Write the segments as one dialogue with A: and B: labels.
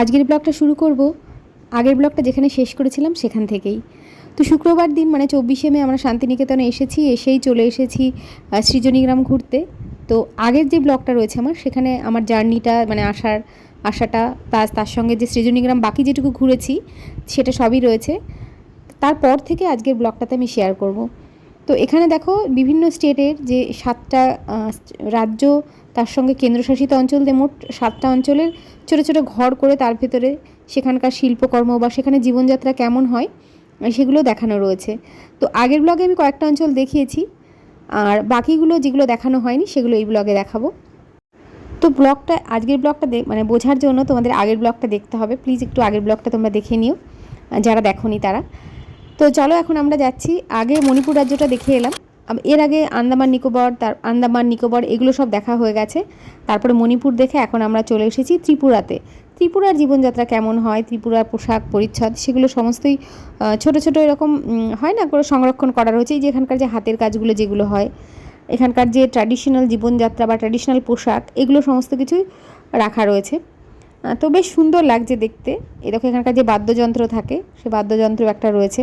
A: আজকের ব্লগটা শুরু করব। আগের ব্লগটা যেখানে শেষ করেছিলাম সেখান থেকেই। তো শুক্রবার দিন মানে চব্বিশে মে, আমরা শান্তিনিকেতনে এসেছি, এসেই চলে এসেছি সৃজনীগ্রাম ঘুরতে। তো আগের যে ব্লগটা রয়েছে আমার, সেখানে আমার জার্নিটা মানে আসার আসাটা প্লাস তার সঙ্গে যে সৃজনীগ্রাম বাকি যেটুকু ঘুরেছি, সেটা সবই রয়েছে। তারপর থেকে আজকের ব্লগটাতে আমি শেয়ার করব। তো এখানে দেখো বিভিন্ন স্টেটের যে সাতটা রাজ্য, তার সঙ্গে কেন্দ্রশাসিত অঞ্চল দিয়ে মোট সাতটা অঞ্চলের ছোটো ছোটো ঘর করে তার ভেতরে সেখানকার শিল্পকর্ম বা সেখানে জীবনযাত্রা কেমন হয় সেগুলো দেখানো রয়েছে। তো আগের ব্লগে আমি কয়েকটা অঞ্চল দেখিয়েছি, আর বাকিগুলো যেগুলো দেখানো হয়নি সেগুলো এই ব্লগে দেখাবো। তো ব্লগটা আজকের ব্লগটা মানে বোঝার জন্য তোমাদের আগের ব্লগটা দেখতে হবে। প্লিজ একটু আগের ব্লগটা তোমরা দেখে নিও যারা দেখোনি তারা। তো চলো এখন আমরা যাচ্ছি। আগে মণিপুর রাজ্যটা দেখে এলাম। এর আগে আন্দামান, নিকোবর, তার, আন্দামান, নিকোবর, এগুলো সব দেখা হয়ে গেছে। তারপরে মণিপুর দেখে এখন আমরা চলে এসেছি ত্রিপুরাতে। ত্রিপুরার জীবনযাত্রা কেমন হয়? ত্রিপুরার পোশাক পরিচ্ছদ, সেগুলো সমস্তই ছোট ছোট এরকম হয় না করে সংরক্ষণ করা রয়েছে এই যে এখানকার যে হাতের কাজগুলো যেগুলো হয়, এখানকার যে ট্র্যাডিশনাল জীবনযাত্রা বা ট্র্যাডিশনাল পোশাক, এগুলো সমস্ত কিছুই রাখা রয়েছে। তো বেশ সুন্দর লাগছে দেখতে। এ দেখো এখানকার যে বাদ্যযন্ত্র থাকে, সে বাদ্যযন্ত্র একটা রয়েছে।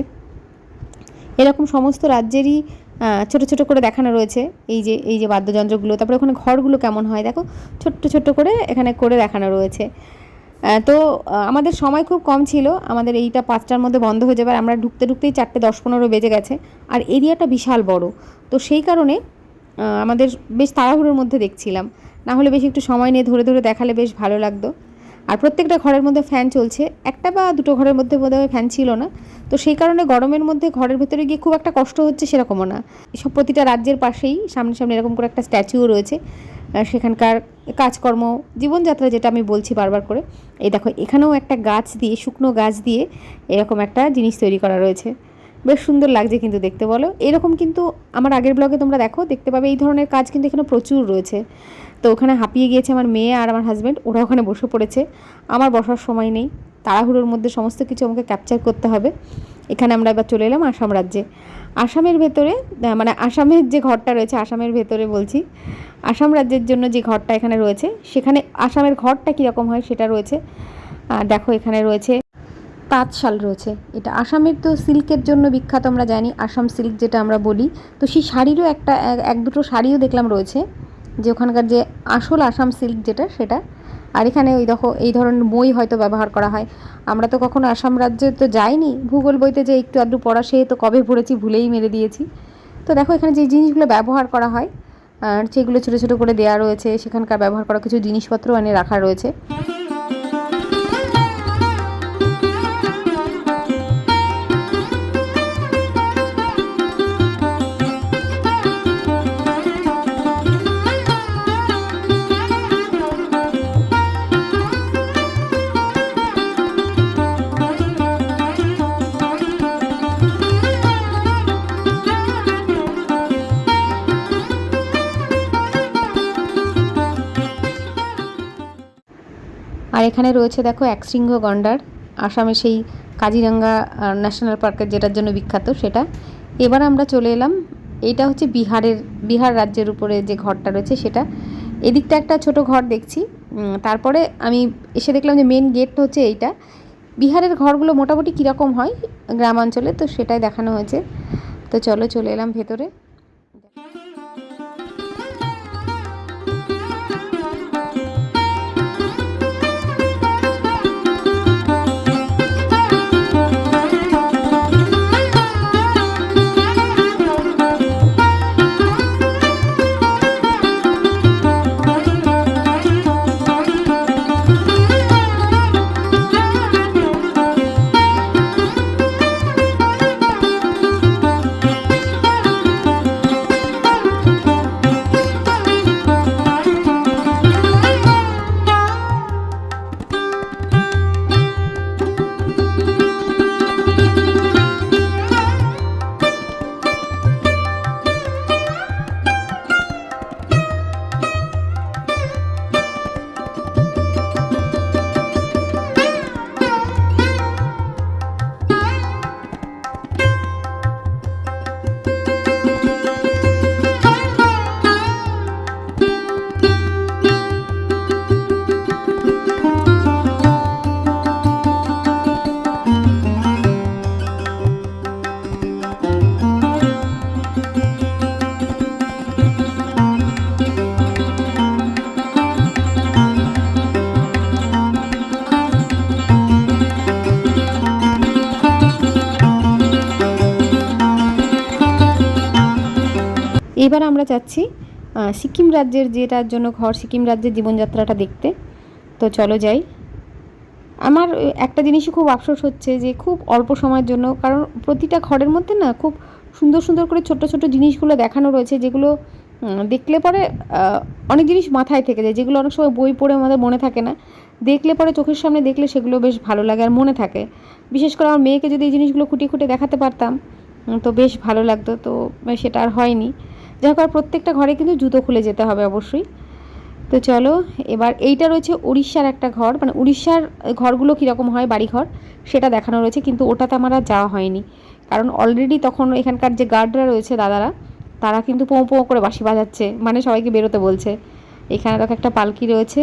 A: এরকম সমস্ত রাজ্যেরই ছোট ছোট করে দেখানো রয়েছে। এই যে এই যে বাদ্যযন্ত্রগুলো, তারপরে ওখানে ঘরগুলো কেমন হয় দেখো? ছোট্ট ছোট্ট করে এখানে করে দেখানো রয়েছে। তো আমাদের সময় খুব কম ছিল। আমাদের এইটা পাঁচটার মধ্যে বন্ধ হয়ে যাবে। আর আমরা ঢুকতে ঢুকতেই চারটে দশ পনেরো বেজে গেছে। আর এরিয়াটা বিশাল বড়। তো সেই কারণে আমাদের বেশ তাড়াহুড়োর মধ্যে দেখছিলাম। না হলে বেশ একটু সময় নিয়ে ধরে ধরে দেখালে বেশ ভালো লাগতো। আর প্রত্যেকটা ঘরের মধ্যে ফ্যান চলছে। একটা বা দুটো ঘরের মধ্যে বোধহয় ফ্যান ছিল না। তো সেই কারণে গরমের মধ্যে ঘরের ভেতরে গিয়ে খুব একটা কষ্ট হচ্ছে সেরকমও না। এসব প্রতিটা রাজ্যের পাশেই সামনে সামনে এরকম করে একটা স্ট্যাচুও রয়েছে। সেখানকার কাজকর্ম, জীবনযাত্রা যেটা আমি বলছি বারবার করে। এই দেখো, এখানেও একটা গাছ দিয়ে, শুকনো গাছ দিয়ে এরকম একটা জিনিস তৈরি করা রয়েছে। বেশ সুন্দর লাগছে কিন্তু দেখতে বলো। এরকম কিন্তু আমার আগের ব্লগে তোমরা দেখো, দেখতে পাবে এই ধরনের কাজ কিন্তু এখানে প্রচুর রয়েছে। তো ওখানে হাঁপিয়ে গিয়েছে আমার মেয়ে আর আমার হাজব্যান্ড ওরা ওখানে বসে পড়েছে। আমার বসার সময় নেই। তাড়াহুড়োর মধ্যে সমস্ত কিছু আমাকে ক্যাপচার করতে হবে। এখানে আমরা এবার চলে এলাম আসাম রাজ্যে। আসামের ভেতরে মানে আসামের যে ঘরটা রয়েছে, আসামের ভেতরে বলছি, আসাম রাজ্যের জন্য যে ঘরটা এখানে রয়েছে, সেখানে আসামের ঘরটা কীরকম হয় সেটা রয়েছে। দেখো এখানে রয়েছে তাঁতশাল রয়েছে। এটা আসামের তো সিল্কের জন্য বিখ্যাত, আমরা জানি। আসাম সিল্ক যেটা আমরা বলি। তো সেই শাড়িরও একটা, এক- এক দুটো শাড়িও দেখলাম রয়েছে। যে ওখানকার যে আসল আসাম সিল্ক যেটা, সেটা। আর এখানে ওই দেখো, এই ধরনের বই হয়তো ব্যবহার করা হয়। আমরা তো কখনো আসাম রাজ্যে তো যাইনি। ভূগোল বইতে যে একটু আধটু পড়া, সে তো কবে পড়েছি ভুলেই মেরে দিয়েছি। তো দেখো, এখানে যে জিনিসগুলো ব্যবহার করা হয়, আর সেগুলো ছোটো ছোটো করে দেওয়া রয়েছে। সেখানকার ব্যবহার করা কিছু জিনিসপত্র মানে রাখা রয়েছে। আর এখানে রয়েছে দেখো একশৃঙ্গ গন্ডার, আসামে সেই কাজিরাঙ্গা ন্যাশনাল পার্কের যেটার জন্য বিখ্যাত সেটা। এবার আমরা চলে এলাম, এইটা হচ্ছে বিহারের, বিহার রাজ্যের উপরে যে ঘরটা রয়েছে সেটা। এদিকটা একটা ছোট ঘর দেখছি তারপরে আমি এসে দেখলাম যে মেন গেটটা হচ্ছে এইটা। বিহারের ঘরগুলো মোটামুটি কীরকম হয় গ্রামাঞ্চলে, তো সেটাই দেখানো হয়েছে। তো চলো চলে এলাম ভেতরে। এবার আমরা যাচ্ছি সিকিম রাজ্যের যেটার জন্য ঘর, সিকিম রাজ্যের জীবনযাত্রাটা দেখতে। তো চলো যাই। আমার একটা জিনিসই খুব আফসোস হচ্ছে যে খুব অল্প সময়ের জন্য, কারণ প্রতিটা ঘরের মধ্যে না খুব সুন্দর সুন্দর করে ছোট ছোট জিনিসগুলো দেখানো রয়েছে, যেগুলো দেখলে পরে অনেক জিনিস মাথায় থেকে যায়, যেগুলো অনেক সময় বই পড়ে আমাদের মনে থাকে না। দেখলে পরে চোখের সামনে দেখলে সেগুলো বেশ ভালো লাগে আর মনে থাকে। বিশেষ করে আমার মেয়েকে যদি এই জিনিসগুলো খুঁটিয়ে খুঁটিয়ে দেখাতে পারতাম তো বেশ ভালো লাগতো, তো সেটা আর হয়নি। যাই হোক প্রত্যেকটা ঘরে কিন্তু জুতো খুলে যেতে হবে অবশ্যই। তো চলো, এবার এইটা রয়েছে উড়িষ্যার একটা ঘর। মানে উড়িষ্যার ঘরগুলো কীরকম হয় বাড়িঘর, সেটা দেখানো রয়েছে, কিন্তু ওটাতে আমার আর যাওয়া হয়নি। কারণ অলরেডি তখন এখানকার যে গার্ডরা রয়েছে দাদারা, তারা কিন্তু পোঁ পোঁ করে বাঁশি বাজাচ্ছে মানে সবাইকে বেরোতে বলছে। এখানে দেখো একটা পালকি রয়েছে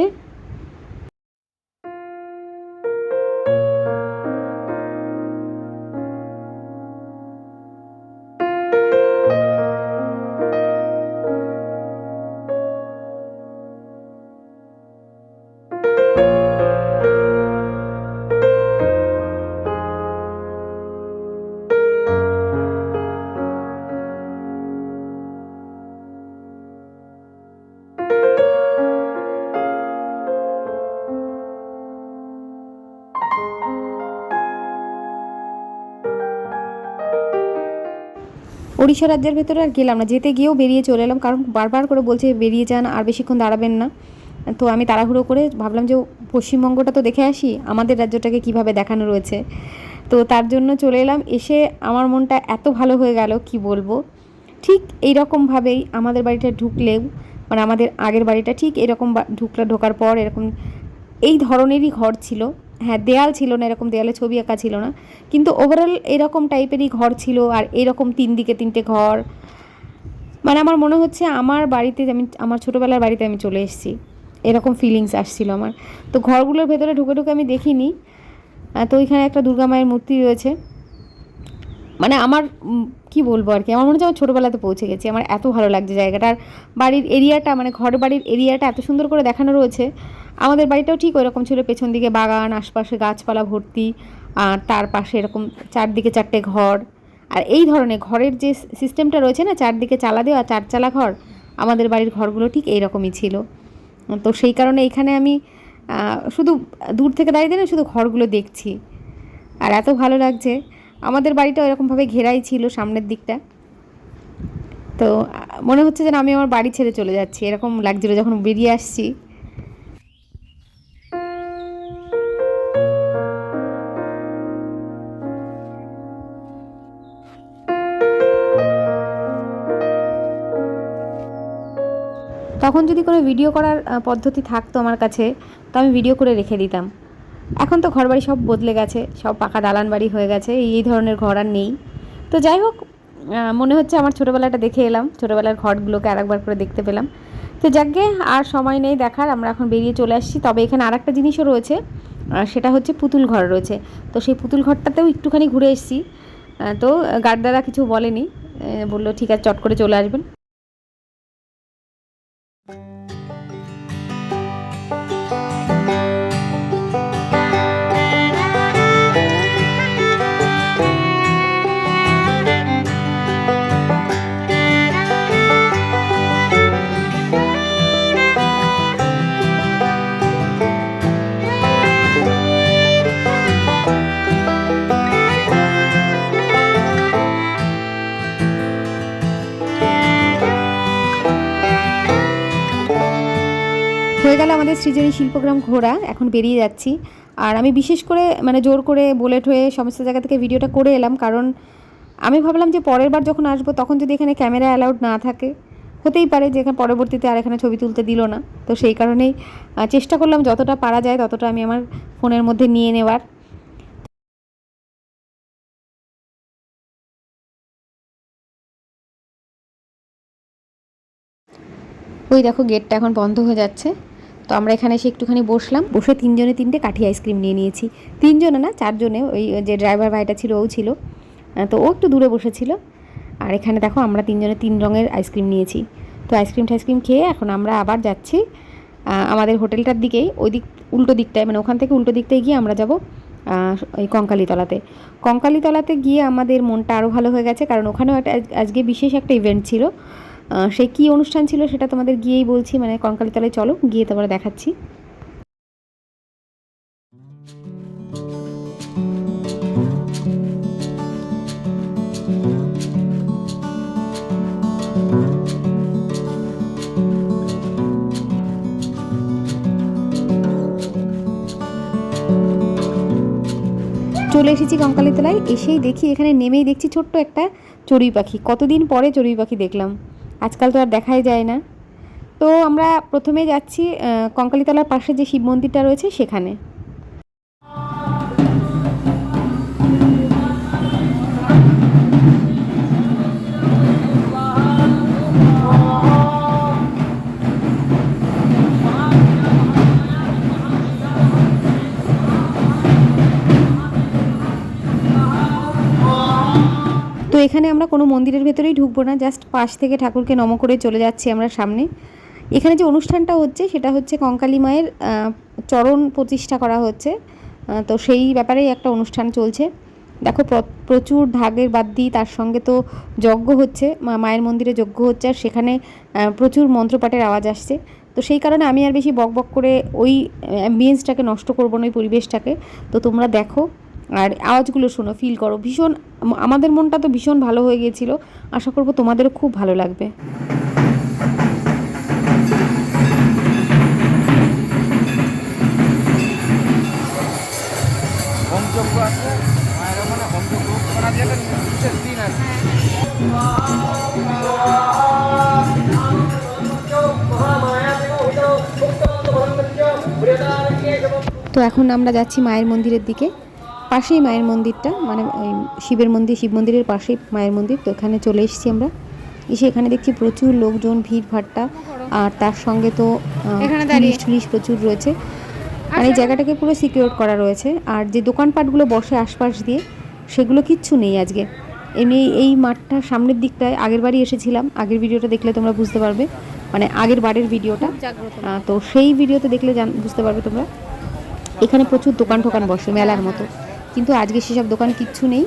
A: উড়িষ্যা রাজ্যের ভেতরে আর গেলাম না। যেতে গিয়েও বেরিয়ে চলে এলাম, কারণ বারবার করে বলছে বেরিয়ে যান আর বেশিক্ষণ দাঁড়াবেন না। তো আমি তাড়াহুড়ো করে ভাবলাম যে পশ্চিমবঙ্গটা তো দেখে আসি, আমাদের রাজ্যটাকে কীভাবে দেখানো রয়েছে। তো তার জন্য চলে এলাম, এসে আমার মনটা এত ভালো হয়ে গেল, কি বলব? ঠিক এই রকমভাবেই আমাদের বাড়িটা ঢুকলেও মানে আমাদের আগের বাড়িটা ঠিক এরকম ঢুকলে ঢোকার পর এরকম, এই ধরনেরই ঘর ছিল। হ্যাঁ দেয়াল ছিল না, এরকম দেয়ালে ছবি আঁকা ছিল না। কিন্তু ওভারঅল এরকম টাইপেরই ঘর ছিল আর এরকম তিন দিকে তিনটে ঘর। মানে আমার মনে হচ্ছে আমার বাড়িতে আমি আমার ছোটোবেলার বাড়িতে আমি চলে এসেছি। এরকম ফিলিংস আসছিল আমার। তো ঘরগুলোর ভেতরে ঢুকে ঢুকে আমি দেখিনি। তো ওইখানে একটা দুর্গা মায়ের মূর্তি রয়েছে। মানে আমার কি বলব আর কি, আমার মনে হচ্ছে আমার ছোটোবেলাতে পৌঁছে গেছি। আমার এত ভালো লাগছে জায়গাটার বাড়ির এরিয়াটা মানে ঘর বাড়ির এরিয়াটা এত সুন্দর করে দেখানো রয়েছে। আমাদের বাড়িটাও ঠিক ওইরকম ছিল, পেছন দিকে বাগান, আশপাশে গাছপালা ভর্তি, আর তার পাশে এরকম চারদিকে চারটে ঘর। আর এই ধরনের ঘরের যে সিস্টেমটা রয়েছে না, চারদিকে চালা দেওয়া চারচালা ঘর, আমাদের বাড়ির ঘরগুলো ঠিক এইরকমই ছিল। তো সেই কারণে এখানে আমি শুধু দূর থেকে দাঁড়িয়ে না শুধু ঘরগুলো দেখছি। আর এত ভালো লাগছে। আমাদের বাড়িটা এরকমভাবে ঘেরাই ছিল সামনের দিকটা। তো মনে হচ্ছে যেন আমি আমার বাড়ি ছেড়ে চলে যাচ্ছি। এরকম লাগছিল যখন বেরিয়ে আসছি। তখন যদি কোনো ভিডিও করার পদ্ধতি থাকতো আমার কাছে, তো আমি ভিডিও করে রেখে দিতাম। এখন তো ঘরবাড়ি সব বদলে গেছে, সব পাকা দালান বাড়ি হয়ে গেছে, এই ধরনের ঘর আর নেই। তো যাই হোক মনে হচ্ছে আমার ছোটোবেলাটা দেখে এলাম, ছোটোবেলার ঘরগুলোকে আরেকবার করে দেখতে পেলাম। তো যাকগে, আর সময় নেই দেখার, আমরা এখন বেরিয়ে চলে আসছি। তবে এখানে আর একটা জিনিসও রয়েছে সেটা হচ্ছে পুতুল ঘর রয়েছে। তো সেই পুতুল ঘরটাতেও একটুখানি ঘুরে এসেছি। তো গার্ডদারা কিছু বলেনি বলল, ঠিক আছে, চট করে চলে আসবেন। গেল শিল্পগ্রাম ঘোরা, এখন বেরিয়ে যাচ্ছি। আর আমি বিশেষ করে মানে জোর করে বুলেট হয়ে সমস্ত জায়গা থেকে ভিডিওটা করে এলাম, কারণ আমি ভাবলাম যে পরের বার যখন আসব, তখন যদি এখানে ক্যামেরা অ্যালাউড না থাকে, হতেই পারে যে এখানে পরবর্তীতে আর এখানে ছবি তুলতে দিল না। তো সেই কারণেই চেষ্টা করলাম যতটা পারা যায়, ততটা আমি আমার ফোনের মধ্যে নিয়ে নেওয়ার। ওই দেখো গেটটা এখন বন্ধ হয়ে যাচ্ছে। তো আমরা এখানে এসে একটুখানি বসলাম। বসে তিনজনে তিনটে কাঠি আইসক্রিম নিয়ে নিয়েছি। তিনজনে না, চারজনে, ওই যে ড্রাইভার ভাইটা ছিল, ও ছিল। তো ও একটু দূরে বসেছিল। আর এখানে দেখো, আমরা তিনজনে তিন রঙের আইসক্রিম নিয়েছি। তো আইসক্রিম টাইসক্রিম খেয়ে এখন আমরা আবার যাচ্ছি আমাদের হোটেলটার দিকেই ওই দিক উল্টো দিকটায় মানে ওখান থেকে উল্টো দিকটায় গিয়ে আমরা যাব ওই কঙ্কালীতলাতে। কঙ্কালীতলাতে গিয়ে আমাদের মনটা আরও ভালো হয়ে গেছে, কারণ ওখানেও একটা আজ- আজকে বিশেষ একটা ইভেন্ট ছিল। সেই কী অনুষ্ঠান ছিল সেটা তোমাদের গিয়েই বলছি মানে কঙ্কালীতলায় চলো, গিয়ে তারপরে দেখাচ্ছি। চলে এসেছি কঙ্কালীতলায়, এসেই দেখি এখানে নেমেই দেখছি ছোট্ট একটা চড়ুই পাখি। কতদিন পরে চড়ুই পাখি দেখলাম। আজকাল তো আর দেখাই যায় না। তো আমরা প্রথমে যাচ্ছি কঙ্কালিতলার পাশে যে শিব মন্দিরটা রয়েছে সেখানে। এখানে আমরা কোনো মন্দিরের ভেতরেই ঢুকবো না জাস্ট পাশ থেকে ঠাকুরকে নম করে চলে যাচ্ছি আমরা সামনে। এখানে যে অনুষ্ঠানটা হচ্ছে, সেটা হচ্ছে কঙ্কালী মায়ের চরণ প্রতিষ্ঠা করা হচ্ছে। তো সেই ব্যাপারেই একটা অনুষ্ঠান চলছে। দেখো, প্র- প্রচুর ঢাকের বাদ্যি, তার সঙ্গে তো যজ্ঞ হচ্ছে মায়ের মন্দিরে যজ্ঞ হচ্ছে, আর সেখানে প্রচুর মন্ত্রপাঠের আওয়াজ আসছে। তো সেই কারণে আমি আর বেশি বক বক করে ওই অ্যাম্বিয়েন্সটাকে নষ্ট করব না, ওই পরিবেশটাকে। তো তোমরা দেখো আর আওয়াজগুলো শোনো ফিল করো। ভীষণ, আমাদের মনটা তো ভীষণ ভালো হয়ে গিয়েছিল। আশা করব তোমাদেরও খুব ভালো লাগবে। তো এখন আমরা যাচ্ছি মায়ের মন্দিরের দিকে। পাশেই মায়ের মন্দিরটা মানে ওই শিবের মন্দির শিব মন্দিরের পাশেই মায়ের মন্দির তো এখানে চলে এসেছি আমরা। এসে এখানে দেখছি প্রচুর লোকজন ভিড় ভাট্টা। আর তার সঙ্গে তো। পুলিশ টুলিশ প্রচুর রয়েছে। আর এই জায়গাটাকে পুরো সিকিউর করা রয়েছে। আর যে দোকানপাটগুলো বসে আশপাশ দিয়ে সেগুলো কিচ্ছু নেই আজকে। এমনি এই মাঠটা সামনের দিকটায় আগের বারই এসেছিলাম। আগের ভিডিওটা দেখলে তোমরা বুঝতে পারবে। মানে আগের বারের ভিডিওটা। তো সেই ভিডিওতে দেখলে জান বুঝতে পারবে তোমরা। এখানে প্রচুর দোকান টোকান বসে মেলার মতো। কিন্তু আজকে সেসব দোকান কিচ্ছু নেই।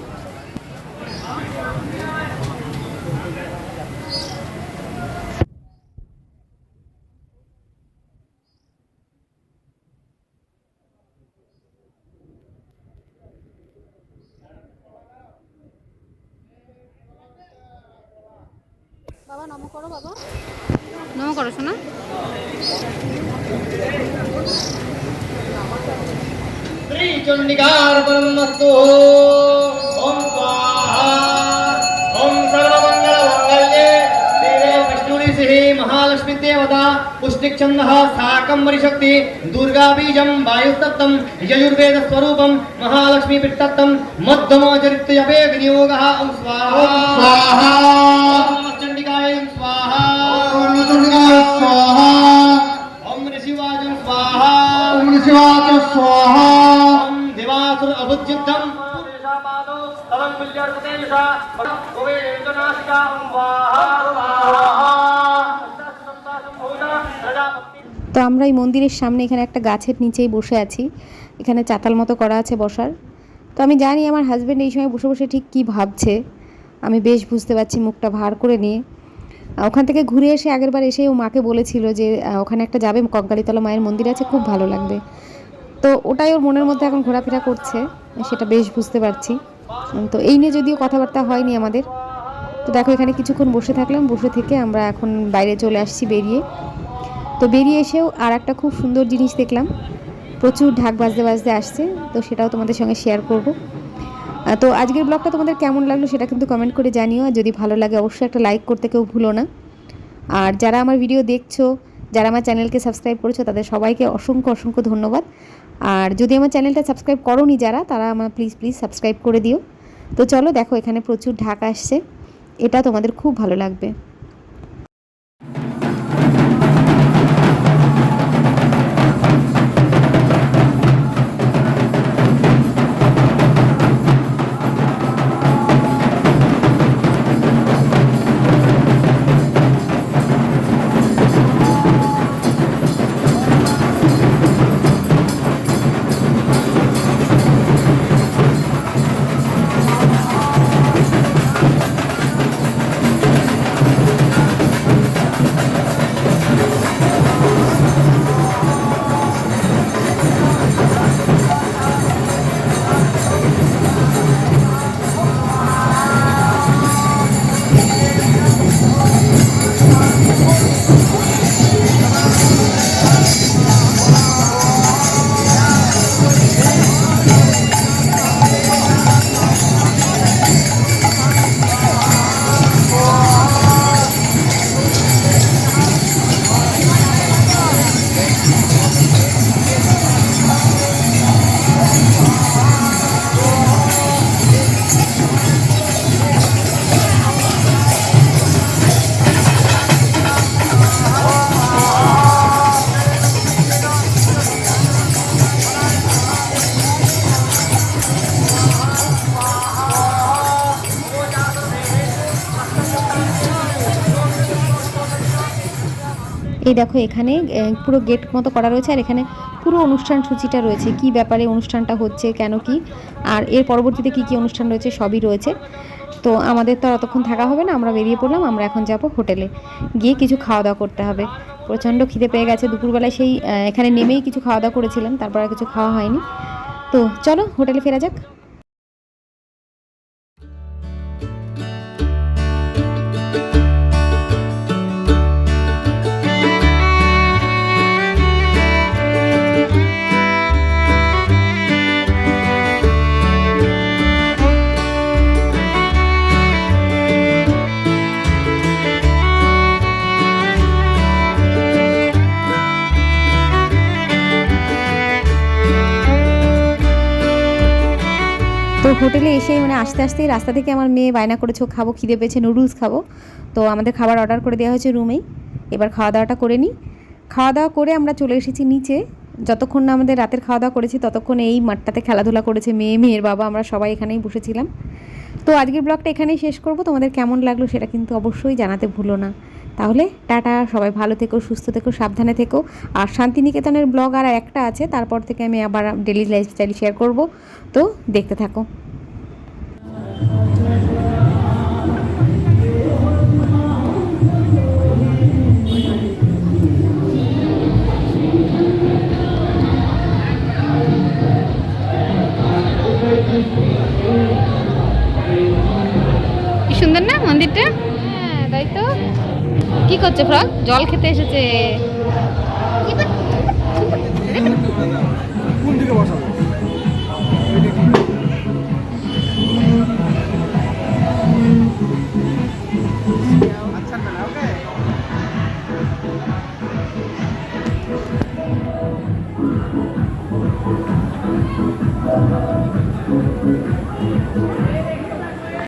B: चुंडिकार ब्रह्मस्तु
C: ओम ओम सर्वमंगल मंगल्ये देवे विष्णुरी सिंह महालक्ष्मी देवता पुष्टिक छंदः साकं वरिशक्ति दुर्गा बीजं वायुस्तप्तं यजुर्वेद स्वरूपं महालक्ष्मी
D: पित्तत्तं
C: मध्यम चरित्र यपेग
D: नियोगः ओम स्वाहा
C: स्वाहा।
D: ओम चंडिकाय स्वाहा।
C: स्वाहा। యుద్ధం
A: তো আমরা এই মন্দিরের সামনে এখানে একটা গাছের নিচেই বসে আছি। এখানে চাতাল মতো করা আছে বসার। তো আমি জানি আমার হাজব্যান্ড এই সময় বসে বসে ঠিক কি ভাবছে। আমি বেশ বুঝতে পারছি মুখটা ভার করে নিয়ে। ওখান থেকে ঘুরে এসে আগেরবার এসে ও মাকে বলেছিল যে ওখানে একটা যাবে, কঙ্কালীতলা মায়ের মন্দির আছে, খুব ভালো লাগবে। তো ওটাই ওর মনের মধ্যে এখন ঘোরাফেরা করছে, সেটা বেশ বুঝতে পারছি। তো এই নিয়ে যদিও কথাবার্তা হয়নি আমাদের, তো দেখো এখানে কিছুক্ষণ বসে থাকলাম, বসে থেকে আমরা এখন বাইরে চলে আসছি বেরিয়ে। তো বেরিয়ে এসেও আর একটা খুব সুন্দর জিনিস দেখলাম, প্রচুর ঢাক বাজতে বাজতে আসছে, তো সেটাও তোমাদের সঙ্গে শেয়ার করব। তো আজকের ব্লগটা তোমাদের কেমন লাগল সেটা কিন্তু কমেন্ট করে জানিও, আর যদি ভালো লাগে অবশ্যই একটা লাইক করতে কেউ ভুলো না। আর যারা আমার ভিডিও দেখছ, যারা আমার চ্যানেলকে সাবস্ক্রাইব করেছ, তাদের সবাইকে অসংখ্য অসংখ্য ধন্যবাদ। আর যদি আমার চ্যানেলটা সাবস্ক্রাইব করোনি যারা, তারা আমার প্লিজ প্লিজ সাবস্ক্রাইব করে দিও। তো চলো দেখো, এখানে প্রচুর ঢাক আসছে। এটা তোমাদের খুব ভালো লাগবে। এই দেখো এখানে পুরো গেট মতো করা রয়েছে আর এখানে পুরো অনুষ্ঠান সূচিটা রয়েছে। কি ব্যাপারে অনুষ্ঠানটা হচ্ছে, কেন কি? আর এর পরবর্তীতে কি কি অনুষ্ঠান রয়েছে সবই রয়েছে। তো আমাদের তো অতক্ষণ থাকা হবে না, আমরা বেরিয়ে পড়লাম, আমরা এখন যাব হোটেলে। গিয়ে কিছু খাওয়া দাওয়া করতে হবে। প্রচণ্ড খিদে পেয়ে গেছে। দুপুরবেলায় সেই এখানে নেমেই কিছু খাওয়া দাওয়া করেছিলাম, তারপর আর কিছু খাওয়া হয়নি। তো চলো হোটেলে ফেরা যাক। হোটেলে এসেই মানে আস্তে আস্তেই রাস্তা থেকে আমার মেয়ে বায়না করেছে খাব, খিদে পেয়েছে, নুডলস খাব। তো আমাদের খাবার অর্ডার করে দেওয়া হয়েছে রুমেই এবার খাওয়া দাওয়াটা করে নিই। খাওয়া দাওয়া করে আমরা চলে এসেছি নিচে। যতক্ষণ না আমাদের রাতের খাওয়া দাওয়া করেছি, ততক্ষণ এই মাঠটাতে খেলাধুলা করেছে মেয়ে, মেয়ের বাবা, আমরা সবাই এখানেই বসেছিলাম। তো আজকের ব্লগটা এখানেই শেষ করব। তোমাদের কেমন লাগল সেটা কিন্তু অবশ্যই জানাতে ভুলো না। তাহলে টাটা, সবাই ভালো থেকো, সুস্থ থেকো, সাবধানে থেকো। আর শান্তিনিকেতনের ব্লগ আর একটা আছে, তারপর থেকে আমি আবার ডেলি লাইফস্টাইল শেয়ার করব। তো দেখতে থাকো।
B: সুন্দর না মন্দিরটা? হ্যাঁ তাই তো। কি করছে ফ্রক? জল খেতে এসেছে।
C: Música